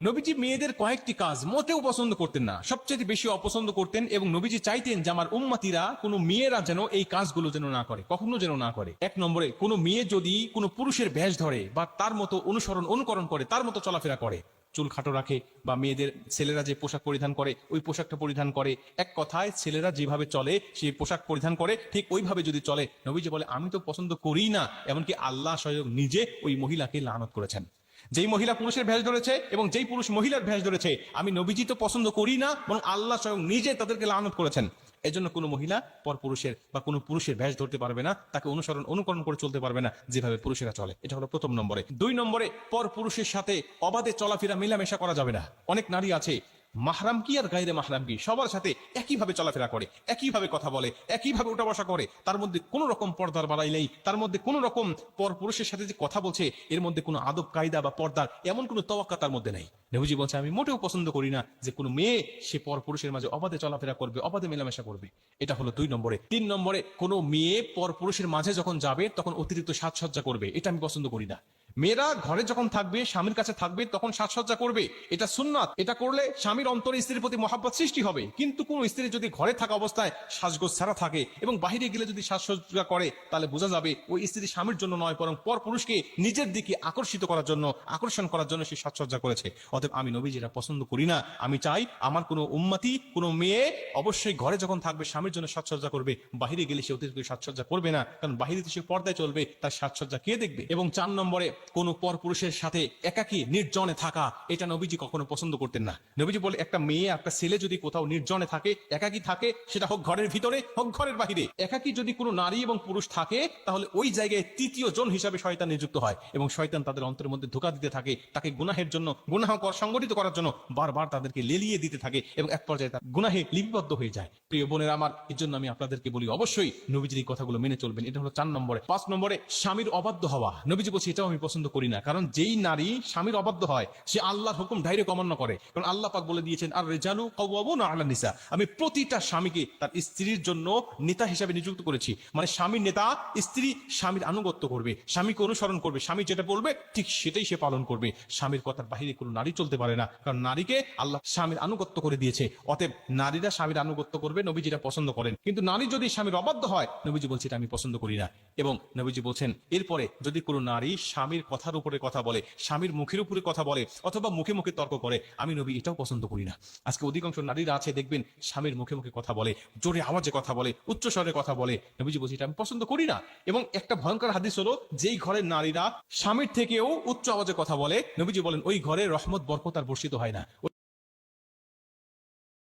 নবীজি মেয়েদের কয়েকটি কাজ মোটেও পছন্দ করতেন না। সবচেয়ে বেশি অপছন্দ করতেন এবং নবীজি চাইতেন যে আমার উম্মাতিরা, কোনো মেয়েরা যেন এই কাজগুলো যেন না করে, কখনো যেন না করে। এক নম্বরে, কোনো মেয়ে যদি কোনো পুরুষের ভেষ ধরে বা তার মতো অনুসরণ, অনুকরণ করে, তার মতো চলাফেরা করে, চুল খাটো রাখে বা মেয়েদের ছেলেরা যে পোশাক পরিধান করে, ওই পোশাকটা পরিধান করে। এক কথায়, ছেলেরা যেভাবে চলে, সেই পোশাক পরিধান করে, ঠিক ওইভাবে যদি চলে, নবীজি বলে, আমি তো পছন্দ করি না। এমনকি আল্লাহ স্বয়ং নিজে ওই মহিলাকে লানত করেছেন। যেই মহিলা পুরুষের ভ্যাস ধরেছে এবং যেই পুরুষ মহিলার ভ্যাস ধরেছে, আমি নবীজি তো পছন্দ করি না, বরং আল্লাহ স্বয়ং নিজে তাদেরকে লানত করেছেন। এজন্য কোনো মহিলা পর পুরুষের বা কোনো পুরুষের ভ্যাস ধরতে পারবে না, তাকে অনুসরণ, অনুকরণ করে চলতে পারবে না, যেভাবে পুরুষেরা চলে। এটা হলো প্রথম নম্বরে। দুই নম্বরে, পর পুরুষের সাথে অবাধে চলাফেরা, মেলামেশা করা যাবে না। অনেক নারী আছে মাহরাম কি আর গাইরে মাহরাম কি? সবার সাথে একইভাবে চলাফেরা করে, একইভাবে কথা বলে, একইভাবে উঠা বসা করে। তার মধ্যে কোনো রকম পর্দার বাড়াই নেই। তার মধ্যে কোনো রকম পর পুরুষের সাথে যে কথা বলছে, এর মধ্যে কোনো আদব, কায়দা বা পর্দার এমন কোনো তওয়াক্কা তার মধ্যে নেই। নেহুজি বলছে, আমি মোটেও পছন্দ করি না যে কোনো মেয়ে সে পর পুরুষের মাঝে অবাধে চলাফেরা করবে, অবাধে মেলামেশা করবে। এটা হলো দুই নম্বরে। তিন নম্বরে, কোনো মেয়ে পর পুরুষের মাঝে যখন যাবে, তখন অতিরিক্ত সাজসজ্জা করবে। এটা আমি পছন্দ করি না। মেয়েরা ঘরে যখন থাকবে, স্বামীর কাছে থাকবে, তখন সাজসজ্জা করবে। এটা সুন্নাত। এটা করলে স্বামীর অন্তরে স্ত্রীর প্রতি মহাব্বত সৃষ্টি হবে। কিন্তু কোন স্ত্রী যদি ঘরে থাকা অবস্থায় সাজগোজ ছাড়া থাকে এবং বাহিরে গেলে যদি সাজসজ্জা করে, তাহলে বোঝা যাবে ওই স্ত্রী স্বামীর জন্য নয়, বরং পর পুরুষকে নিজের দিকে আকর্ষিত করার জন্য, আকর্ষণ করার জন্য সে সাজসজ্জা করেছে। অতএব আমি নবী যেটা পছন্দ করি না। আমি চাই আমার কোনো উম্মাতি, কোনো মেয়ে অবশ্যই ঘরে যখন থাকবে, স্বামীর জন্য সাজসজ্জা করবে। বাহিরে গেলে সে অতিরিক্ত সাজসজ্জা করবে না। কারণ বাহিরে সে পর্দায় চলবে, তার সাজসজ্জা কে দেখবে? এবং চার নম্বরে কোনো পর পুরুষের সাথে একাকী, নির্জনে থাকা, এটা নবীজি কখনো পছন্দ করতেন না। নবীজি বলে, একটা মেয়ে একটা ছেলে যদি কোথাও নির্জনে থাকে, একাকী থাকে, সেটা হোক ঘরের ভিতরে, হোক ঘরের বাহিরে। একাকী যদি কোনো নারী এবং পুরুষ থাকে, তাহলে ওই জায়গায় তৃতীয় জন হিসাবে শয়তান নিযুক্ত হয় এবং শয়তান তাদের অন্তরের মধ্যে ধোকা দিতে থাকে, তাকে গুনাহের জন্য, গুনাহ সংগঠিত করার জন্য বারবার তাদেরকে লেলিয়ে দিতে থাকে এবং এক পর্যায়ে তার গুনাহে লিপিবদ্ধ হয়ে যায়। প্রিয় বোনের আমার, এর জন্য আমি আপনাদেরকে বলি, অবশ্যই নবীজির কথাগুলো মেনে চলবেন। এটা হলো চার নম্বরে। পাঁচ নম্বরে, স্বামীর অবাধ্য হওয়া। নবীজি বলছি, এটাও আমি পছন্দ করি না। কারণ যেই নারী স্বামীর অবাধ্য হয়, সে আল্লাহর হুকুম ডাইরেক্ট অমান্য করে। কারণ আল্লাহ পাক বলে দিয়েছেন আর রেজানু কওয়াবু না আলা নিসা। আমি প্রতিটা স্বামীকে তার স্ত্রীর জন্য নেতা হিসাবে নিযুক্ত করেছি। মানে স্বামীর নেতা স্ত্রী স্বামীর আনুগত্য করবে, স্বামীকে অনুসরণ করবে, স্বামী যেটা বলবে, ঠিক সেটাই সে পালন করবে। স্বামীর কথার বাহিরে কোনো নারী চলতে পারে না। কারণ নারীকে আল্লাহ স্বামীর আনুগত্য করে দিয়েছে। অতএব নারীরা স্বামীর আনুগত্য করবে, নবীজি এটা পছন্দ করেন। কিন্তু নারী যদি স্বামীর অবাধ্য হয়, নবীজি বলছে এটা আমি পছন্দ করি না। এবং নবীজি বলছেন, এরপরে যদি কোনো নারী স্বামীর কথার উপরে কথা বলে, স্বামীর মুখের উপরে কথা বলে, অথবা মুখে মুখে তর্ক করে, আমি নবী এটাও পছন্দ করি না। আজকে অধিকাংশ নারীরা আছে, দেখবেন স্বামীর মুখে মুখে কথা বলে, জোরে আওয়াজে কথা বলে, উচ্চ স্বরে কথা বলে। নবীজি বলছি, এটা আমি পছন্দ করি না। এবং একটা ভয়ঙ্কর হাদিস হলো, যেই ঘরের নারীরা স্বামীর থেকেও উচ্চ আওয়াজে কথা বলে, নবীজি বলেন, ওই ঘরে রহমত বরকতার বর্ষিত হয় না।